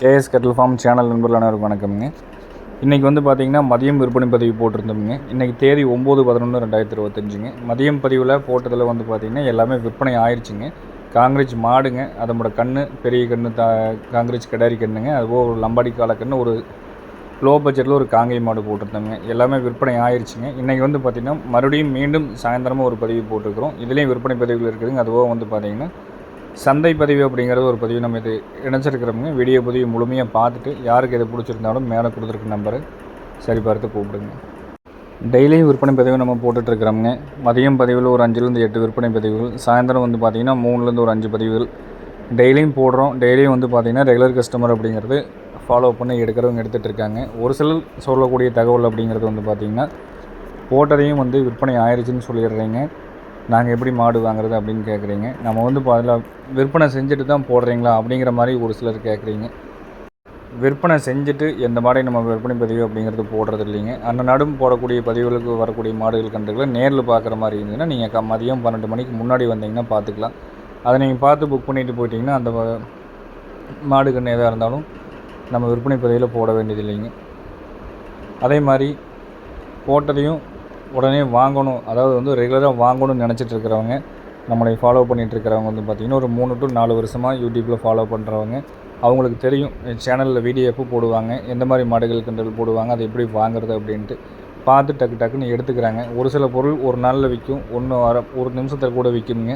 KS கட்டில் form channel நண்பர்கள் அனைவருக்கும் வணக்கம்ங்க. இன்றைக்கி வந்து பார்த்திங்கன்னா மதியம் விற்பனை பதிவு போட்டிருந்தோம்ங்க. இன்றைக்கி தேதி ஒம்பது பதினொன்று ரெண்டாயிரத்தி இருபத்தஞ்சுங்க. மதியம் பதிவில் போட்டதில் வந்து பார்த்திங்கன்னா எல்லாமே விற்பனை ஆயிடுச்சுங்க காங்கிரீஜ் மாடுங்க அதோட கன்று பெரிய கன்று தா காங்கிரீஜ் கிடாரி கன்றுங்க அதுபோக ஒரு லம்பாடி கால கன்று ஒரு லோ பட்ஜெட்டில் ஒரு காங்கை மாடு போட்டிருந்தோங்க எல்லாமே விற்பனை ஆயிடுச்சுங்க இன்றைக்கி வந்து பார்த்திங்கன்னா மறுபடியும் மீண்டும் சாயந்தரமாக ஒரு பதிவு போட்டிருக்கிறோம். இதுலேயும் விற்பனை பதிவுகள் இருக்குதுங்க. அதுபோக வந்து பார்த்திங்கன்னா சந்தை பதிவு அப்படிங்கிறது ஒரு பதிவு நம்ம இது இணைச்சிருக்கிறோமுங்க வீடியோ பதிவு முழுமையாக பார்த்துட்டு யாருக்கு எது பிடிச்சிருந்தாலும் மேலே கொடுத்துருக்க நம்பரை சரி பார்த்து கூப்பிடுங்க. டெய்லியும் விற்பனை பதிவு நம்ம போட்டுட்ருக்குறோமுங்க மதியம் பதிவில் ஒரு அஞ்சுலேருந்து எட்டு விற்பனை பதிவுகள் சாயந்தரம் வந்து பார்த்திங்கன்னா மூணுலேருந்து ஒரு அஞ்சு பதிவுகள். டெய்லியும் போடுறோம் டெய்லியும் வந்து பார்த்திங்கன்னா ரெகுலர் கஸ்டமர் அப்படிங்கிறது ஃபாலோ பண்ணி எடுக்கிறவங்க எடுத்துகிட்டு இருக்காங்க ஒரு சிலர் சொல்லக்கூடிய தகவல் அப்படிங்கிறது வந்து பார்த்திங்கன்னா போட்டதையும் வந்து விற்பனை ஆயிடுச்சுன்னு சொல்லிடுறீங்க. நாங்கள் எப்படி மாடு வாங்குறது அப்படின்னு கேட்குறீங்க நம்ம வந்து இப்போ அதில் விற்பனை செஞ்சுட்டு தான் போடுறீங்களா அப்படிங்கிற மாதிரி ஒரு சிலர் கேட்குறீங்க விற்பனை செஞ்சுட்டு எந்த மாடை நம்ம விற்பனை பதிவு அப்படிங்கிறது போடுறது இல்லைங்க. நடும் போடக்கூடிய பதிவுகளுக்கு வரக்கூடிய மாடுகள் கன்றுகளை நேரில் பார்க்குற மாதிரி இருந்ததுன்னா நீங்கள் க மதியம் பன்னெண்டு மணிக்கு முன்னாடி வந்தீங்கன்னா பார்த்துக்கலாம் அதை நீங்கள் பார்த்து புக் பண்ணிட்டு போயிட்டீங்கன்னா அந்த மாடு கன்று எதாக இருந்தாலும் நம்ம விற்பனை பதிவில் போட வேண்டியது இல்லைங்க. அதே மாதிரி போட்டதையும் உடனே வாங்கணும் அதாவது வந்து ரெகுலராக வாங்கணும்னு நினச்சிட்டு இருக்கிறவங்க நம்மளை ஃபாலோ பண்ணிட்டு இருக்கிறவங்க வந்து பார்த்திங்கன்னா ஒரு மூணு டு நாலு வருஷமாக யூடியூப்பில் ஃபாலோ பண்ணுறவங்க அவங்களுக்கு தெரியும் சேனலில் வீடியோ எப்போ போடுவாங்க எந்த மாதிரி மாடுகள் கண்டல் போடுவாங்க அதை எப்படி வாங்குறது அப்படின்ட்டு. பார்த்து டக்கு டக்குன்னு எடுத்துக்கிறாங்க. ஒரு சில பொருள் ஒரு நாளில் விற்கும் ஒன்று வர ஒரு நிமிஷத்தில் கூட விற்குங்க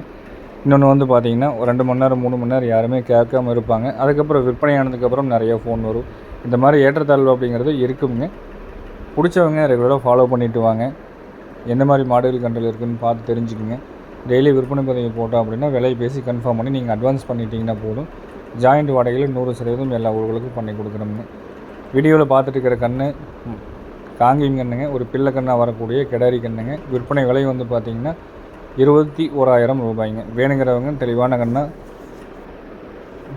இன்னொன்று வந்து பார்த்திங்கன்னா ரெண்டு மணி நேரம் மூணு மணி நேரம் யாருமே கேட்காம இருப்பாங்க. அதுக்கப்புறம் விற்பனை ஆனதுக்கப்புறம் நிறையா ஃபோன் வரும். இந்த மாதிரி ஏற்றத்தாழ்வு அப்படிங்கிறது இருக்குங்க. பிடிச்சவங்க ரெகுலராக ஃபாலோ பண்ணிவிட்டு வாங்க. என்ன மாதிரி மாடுகள் கன்றுகள் இருக்குதுன்னு பார்த்து தெரிஞ்சுக்குங்க. டெய்லி விற்பனை பதிவு போட்டோம் அப்படின்னா விலையை பேசி கன்ஃபார்ம் பண்ணி நீங்கள் அட்வான்ஸ் பண்ணிட்டீங்கன்னா போதும். ஜாயிண்ட் வாடகையில் நூறு சதவீதம் எல்லா ஊர்களுக்கும் பண்ணி கொடுக்குறோங்க வீடியோவில் பார்த்துட்டு இருக்கிற கன்று காங்கிங் கண்ணுங்க ஒரு பிள்ளை கண்ணாக வரக்கூடிய கிடாரி கண்ணுங்க. விற்பனை விலை வந்து பார்த்திங்கன்னா இருபத்தி ஓராயிரம் ரூபாய்ங்க. வேணுங்கிறவங்க தெளிவான கண்ணாக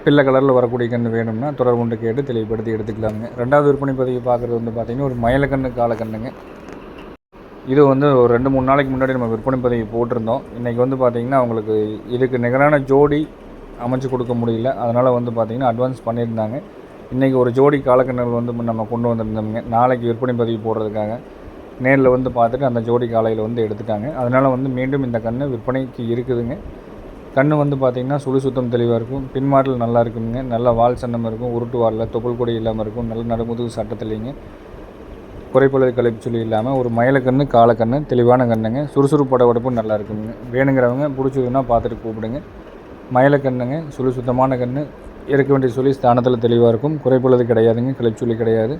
பிள்ளை கலரில் வரக்கூடிய கன்று வேணும்னா தொடர்பு கொண்டு கேட்டு தெளிவுபடுத்தி எடுத்துக்கலாமுங்க. ரெண்டாவது விற்பனை பதிவு பார்க்குறது வந்து பார்த்திங்கன்னா ஒரு மயிலக்கண்ணு காலக்கண்ணுங்க. இது வந்து ஒரு ரெண்டு மூணு நாளைக்கு முன்னாடி நம்ம விற்பனை பதிவு போட்டிருந்தோம். இன்றைக்கி வந்து பார்த்திங்கன்னா அவங்களுக்கு இதுக்கு நிகரான ஜோடி அமைச்சு கொடுக்க முடியல. அதனால் வந்து பார்த்திங்கன்னா அட்வான்ஸ் பண்ணியிருந்தாங்க. இன்றைக்கி ஒரு ஜோடி காலக்கண்ணல் வந்து நம்ம கொண்டு வந்திருந்தோம்ங்க. நாளைக்கு விற்பனை பதிவு போடுறதுக்காக நேரில் வந்து பார்த்துட்டு அந்த ஜோடி காலையில் வந்து எடுத்துட்டாங்க. அதனால் வந்து மீண்டும் இந்த கன்று விற்பனைக்கு இருக்குதுங்க. கன்று வந்து பார்த்திங்கன்னா சுழி சுத்தம் தெளிவாக இருக்கும். பின்மாடல் நல்லா இருக்குங்க. நல்ல வால் சன்னம் இருக்கும். உருட்டு வாரில் தொப்புள் கொடி இல்லாமல் இருக்கும். நல்ல நடுமுதுகு சட்டத்துலேங்க. குறைப்பொழுது கழிப்பு சொல்லி இல்லாமல் ஒரு மயிலக்கன்று காலக்கன்று தெளிவான கண்ணுங்க. சுறுசுறுப்போட உடம்பும் நல்லா இருக்குங்க வேணுங்கிறவங்க பிடிச்சதுன்னா பார்த்துட்டு கூப்பிடுங்க. மயிலக்கண்ணுங்க சுழி சுத்தமான கன்று இருக்க வேண்டிய சொல்லி ஸ்தானத்தில் தெளிவாக இருக்கும். குறைப்பொழுது கிடையாதுங்க. கிளப்பு சொல்லி கிடையாது.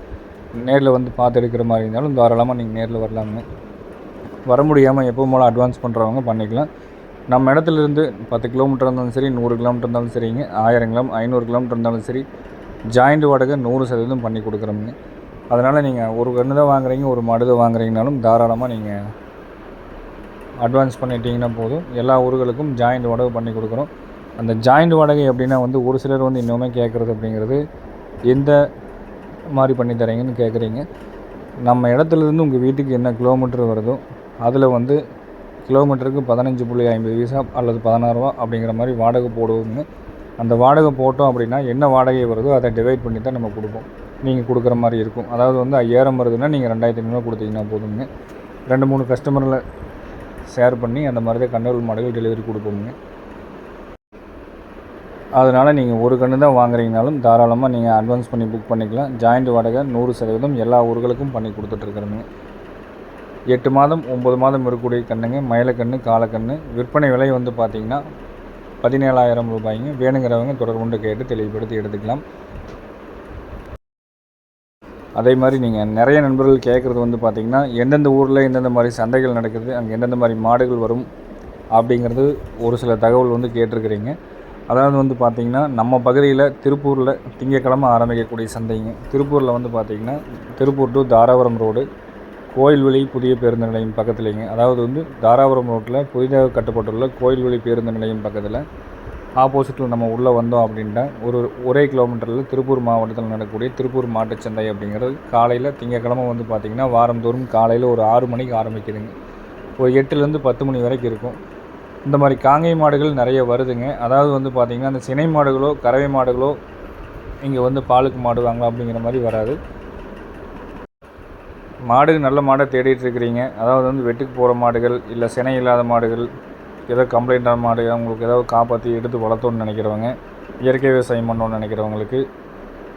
நேரில் வந்து பார்த்து எடுக்கிற மாதிரி இருந்தாலும் தாராளமாக நீங்கள் நேரில் வரலாமுங்க. வர முடியாமல் எப்போ போல அட்வான்ஸ் பண்ணுறவங்க பண்ணிக்கலாம். நம்ம இடத்துல இருந்து பத்து கிலோமீட்டர் இருந்தாலும் சரி நூறு கிலோமீட்டர் இருந்தாலும் சரிங்க. ஆயிரம் கிலோ ஐநூறு கிலோமீட்டர் இருந்தாலும் சரி ஜாயிண்ட் வாடகை நூறு சதவீதம் பண்ணி கொடுக்குறோமுங்க. அதனால் நீங்கள் ஒரு கன்று தான் வாங்குறீங்க ஒரு மாடு தான் வாங்குறீங்கனாலும் தாராளமாக நீங்கள் அட்வான்ஸ் பண்ணிட்டீங்கன்னா போதும். எல்லா ஊர்களுக்கும் ஜாயிண்ட் வாடகை பண்ணி கொடுக்குறோம் அந்த ஜாயிண்ட் வாடகை அப்படின்னா வந்து ஒரு சிலர் வந்து இன்னுமே கேட்குறது அப்படிங்கிறது எந்த மாதிரி பண்ணி தரீங்கன்னு கேட்குறீங்க. நம்ம இடத்துலேருந்து உங்கள் வீட்டுக்கு என்ன கிலோமீட்டர் வருதோ அதில் வந்து கிலோமீட்டருக்கு பதினஞ்சு புள்ளி ஐம்பது வீசா அல்லது பதினாறுரூவா அப்படிங்கிற மாதிரி வாடகை போடுவோங்க அந்த வாடகை போட்டோம் அப்படின்னா என்ன வாடகை வருதோ அதை டிவைட் பண்ணி தான் நம்ம கொடுப்போம். நீங்கள் கொடுக்குற மாதிரி இருக்கும். அதாவது வந்து ஐயாயிரம் வருதுன்னா நீங்கள் ரெண்டாயிரத்தி ஐநூறுவா கொடுத்தீங்கன்னா போதுங்க ரெண்டு மூணு கஸ்டமரில் ஷேர் பண்ணி அந்த மாதிரி தான் கண்ணூர் மாடுகள் டெலிவரி கொடுப்போங்க அதனால் நீங்கள் ஒரு கன்று தான் வாங்குறீங்கனாலும் தாராளமாக நீங்கள் அட்வான்ஸ் பண்ணி புக் பண்ணிக்கலாம். ஜாயிண்ட் வாடகை நூறு சதவீதம் எல்லா ஊர்களுக்கும் பண்ணி கொடுத்துட்ருக்குறோங்க எட்டு மாதம் ஒம்பது மாதம் இருக்கக்கூடிய கண்ணுங்க மயிலக்கண்ணு காலக்கண்ணு விற்பனை விலை வந்து பார்த்திங்கன்னா பதினேழாயிரம் ரூபாய்ங்க. வேணுங்கிறவங்க தொடர்புண்டு கேட்டு தெளிவுபடுத்தி எடுத்துக்கலாம். அதே மாதிரி நீங்கள் நிறைய நண்பர்கள் கேட்குறது வந்து பார்த்திங்கன்னா எந்தெந்த ஊரில் எந்தெந்த மாதிரி சந்தைகள் நடக்குது அங்கே எந்தெந்த மாதிரி மாடுகள் வரும் அப்படிங்கிறது ஒரு சில தகவல் வந்து கேட்டிருக்கிறீங்க. அதாவது வந்து பார்த்திங்கன்னா நம்ம பகுதியில் திருப்பூரில் திங்கக்கிழமை ஆரம்பிக்கக்கூடிய சந்தைங்க. திருப்பூரில் வந்து பார்த்திங்கன்னா திருப்பூர் டு தாராபுரம் ரோடு கோயில்வெளி புதிய பேருந்து நிலையம் பக்கத்துலேங்க. அதாவது வந்து தாராபுரம் ரோட்டில் புதிதாக கட்டப்பட்டுள்ள கோயில்வெளி பேருந்து நிலையம் பக்கத்தில் ஆப்போசிட்டில் நம்ம உள்ளே வந்தோம் அப்படின்னா ஒரு ஒரே கிலோமீட்டரில் திருப்பூர் மாவட்டத்தில் நடக்கக்கூடிய திருப்பூர் மாட்டுச்சந்தை அப்படிங்கிறது காலையில் திங்கக்கிழமை வந்து பார்த்திங்கன்னா வாரந்தோறும் காலையில் ஒரு ஆறு மணிக்கு ஆரம்பிக்குதுங்க. ஒரு எட்டுலேருந்து பத்து மணி வரைக்கும் இருக்கும். இந்த மாதிரி காங்கை மாடுகள் நிறைய வருதுங்க. அதாவது வந்து பார்த்திங்கன்னா அந்த சினை மாடுகளோ கறவை மாடுகளோ இங்கே வந்து பாலுக்கு மாடு வாங்கலாம் அப்படிங்கிற மாதிரி வராது. மாடு நல்ல மாடை தேடிட்டு இருக்கிறீங்க. அதாவது வந்து வெட்டுக்கு போகிற மாடுகள் இல்லை சினை இல்லாத மாடுகள் ஏதோ கம்ப்ளைண்ட் மாடு அவங்களுக்கு ஏதாவது காப்பாற்றி எடுத்து வளர்த்தோன்னு நினைக்கிறவங்க இயற்கை விவசாயம் பண்ணோன்னு நினைக்கிறவங்களுக்கு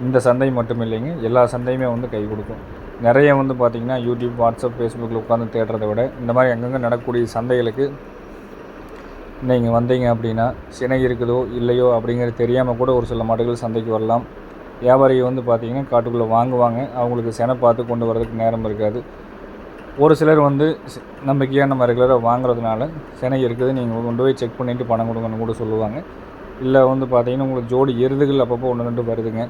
இந்த சந்தை மட்டும் இல்லைங்க எல்லா சந்தையுமே வந்து கை கொடுக்கும். நிறைய வந்து பார்த்திங்கன்னா யூடியூப் வாட்ஸ்அப் ஃபேஸ்புக்கில் உட்காந்து தேடுறத விட இந்த மாதிரி அங்கங்கே நடக்கக்கூடிய சந்தைகளுக்கு நீங்கள் வந்தீங்க அப்படின்னா சினை இருக்குதோ இல்லையோ அப்படிங்கிறது தெரியாமல் கூட ஒரு சில மாடுகள் சந்தைக்கு வரலாம். வியாபாரியை வந்து பார்த்திங்கன்னா காட்டுக்குள்ளே வாங்குவாங்க. அவங்களுக்கு செனை பார்த்து கொண்டு வரதுக்கு நேரம் இருக்காது. ஒரு சிலர் வந்து நம்பிக்கையாக நம்ம ரெகுலராக வாங்குறதுனால சினை இருக்குது நீங்கள் கொண்டு போய் செக் பண்ணிவிட்டு பணம் கொடுங்கன்னு கூட சொல்லுவாங்க. இல்லை வந்து பார்த்தீங்கன்னா உங்களுக்கு ஜோடி எருதுகள் அப்பப்போ ஒன்று ரெண்டு வருதுங்க.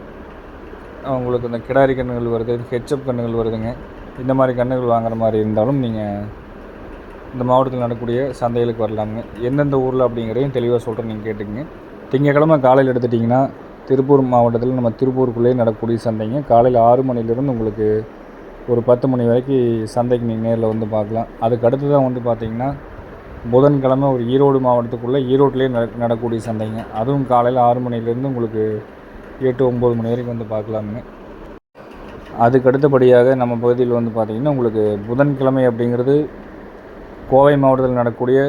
உங்களுக்கு இந்த கிடாரி கண்ணுகள் வருது ஹெச்அப் கண்ணுகள் வருதுங்க. இந்த மாதிரி கண்ணுகள் வாங்குற மாதிரி இருந்தாலும் நீங்கள் இந்த மாவட்டத்தில் நடக்கக்கூடிய சந்தைகளுக்கு வரலாமுங்க எந்தெந்த ஊரில் அப்படிங்கிறதையும் தெளிவாக சொல்கிறேன் நீங்கள் கேட்டுக்கங்க. திங்கக்கிழமை காலையில் எடுத்துட்டிங்கன்னா திருப்பூர் மாவட்டத்தில் நம்ம திருப்பூருக்குள்ளேயே நடக்கக்கூடிய சந்தைங்க. காலையில் ஆறு மணிலேருந்து உங்களுக்கு ஒரு பத்து மணி வரைக்கும் சந்தைக்கு நீங்கள் நேரில் வந்து பார்க்கலாம். அதுக்கு அடுத்து தான் வந்து பார்த்தீங்கன்னா புதன்கிழமை ஒரு ஈரோடு மாவட்டத்துக்குள்ளே ஈரோட்டிலே நட நடக்கக்கூடிய சந்தைங்க. அதுவும் காலையில் ஆறு மணிலேருந்து உங்களுக்கு எட்டு ஒம்பது மணி வரைக்கும் வந்து பார்க்கலாமுங்க. அதுக்கு அடுத்தபடியாக நம்ம பகுதியில் வந்து பார்த்திங்கன்னா உங்களுக்கு புதன்கிழமை அப்படிங்கிறது கோவை மாவட்டத்தில் நடக்கக்கூடிய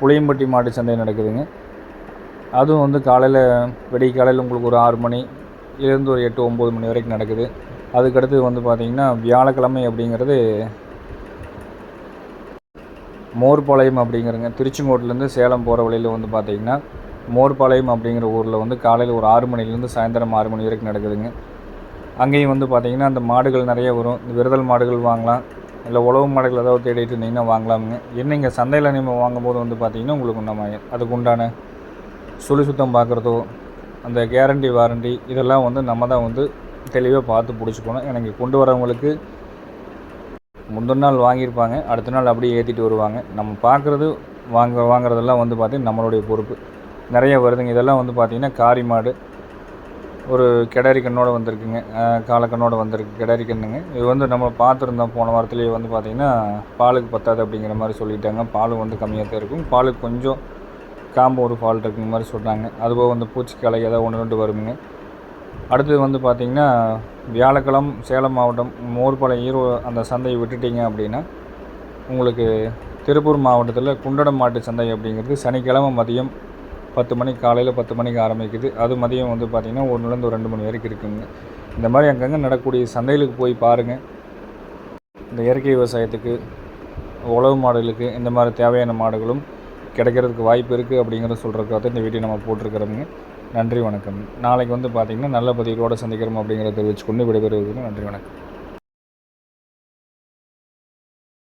புளியம்பட்டி மாட்டு சந்தை நடக்குதுங்க. அதுவும் வந்து காலையில் வெடி காலையில் உங்களுக்கு ஒரு ஆறு மணி இருந்து ஒரு எட்டு ஒம்பது மணி வரைக்கும் நடக்குது. அதுக்கடுத்து வந்து பார்த்திங்கன்னா வியாழக்கிழமை அப்படிங்கிறது மோர்பாளையம் அப்படிங்கிறங்க. திருச்செங்கோட்டிலேருந்து சேலம் போகிற வழியில் வந்து பார்த்திங்கன்னா மோர்பாளையம் அப்படிங்கிற ஊரில் வந்து காலையில் ஒரு ஆறு மணிலேருந்து சாயந்தரம் ஆறு மணி வரைக்கும் நடக்குதுங்க. அங்கேயும் வந்து பார்த்திங்கன்னா அந்த மாடுகள் நிறைய வரும். இந்த விரதல் மாடுகள் வாங்கலாம். இல்லை உழவு மாடுகள் ஏதாவது தேடிட்டு இருந்தீங்கன்னா வாங்கலாமுங்க. என்ன இங்கே சந்தையில் நீங்கள் வாங்கும்போது வந்து பார்த்திங்கன்னா உங்களுக்கு நம்ம அதுக்கு உண்டான சுழி சுத்தம் பார்க்குறதோ அந்த கேரண்டி வாரண்டி இதெல்லாம் வந்து நம்ம தான் வந்து தெளிவாக பார்த்து பிடிச்சிக்கணும் எனக்கு கொண்டு வரவங்களுக்கு முந்தின நாள் வாங்கியிருப்பாங்க. அடுத்த நாள் அப்படியே ஏற்றிட்டு வருவாங்க. நம்ம பார்க்குறது வாங்க வாங்குறதெல்லாம் வந்து பார்த்திங்கன்னா நம்மளுடைய பொறுப்பு. நிறைய வருதுங்க. இதெல்லாம் வந்து பார்த்திங்கன்னா காரி மாடு. ஒரு கிடரி கண்ணோடு வந்திருக்குங்க. காலக்கண்ணோடு வந்திருக்கு. கிடரி கண்ணுங்க. இது வந்து நம்ம பார்த்துருந்தோம். போன வாரத்துலேயே வந்து பார்த்திங்கன்னா பாலுக்கு பத்தாது அப்படிங்கிற மாதிரி சொல்லிட்டாங்க. பால் வந்து கம்மியாக தான் இருக்கும். பாலுக்கு கொஞ்சம் காம்போ ஒரு ஃபால்ட் இருக்குங்க மாதிரி சொல்கிறாங்க அதுபோக வந்து பூச்சிக்காலை ஏதாவது ஒன்று ரெண்டு வருங்க. அடுத்தது வந்து பார்த்திங்கன்னா வியாழக்கிழமை சேலம் மாவட்டம் மோர்பாளையம் ஈரோ அந்த சந்தையை விட்டுட்டிங்க அப்படின்னா உங்களுக்கு திருப்பூர் மாவட்டத்தில் குண்டடம் மாட்டு சந்தை அப்படிங்கிறது சனிக்கிழமை மதியம் பத்து மணிக்கு காலையில் பத்து மணிக்கு ஆரம்பிக்குது. அது மதியம் வந்து பார்த்திங்கன்னா ஒன்றுலேருந்து ஒரு ரெண்டு மணி வரைக்கும் இருக்குங்க. இந்த மாதிரி அங்கங்கே நடக்கக்கூடிய சந்தைகளுக்கு போய் பாருங்கள் இந்த இயற்கை விவசாயத்துக்கு உழவு மாடுகளுக்கு இந்த மாதிரி தேவையான மாடுகளும் கிடைக்கிறதுக்கு வாய்ப்பு இருக்குது அப்படிங்கிறத சொல்கிறதுக்காக இந்த வீடியோ நம்ம போட்டிருக்கிறோமுங்க. நன்றி வணக்கம். நாளைக்கு வந்து பார்த்திங்கன்னா நல்ல பதிவுகளோடு சந்திக்கிறோம் அப்படிங்கிறத தெரிவிச்சுக்கொண்டு விடைபெறுவதற்கு நன்றி வணக்கம்.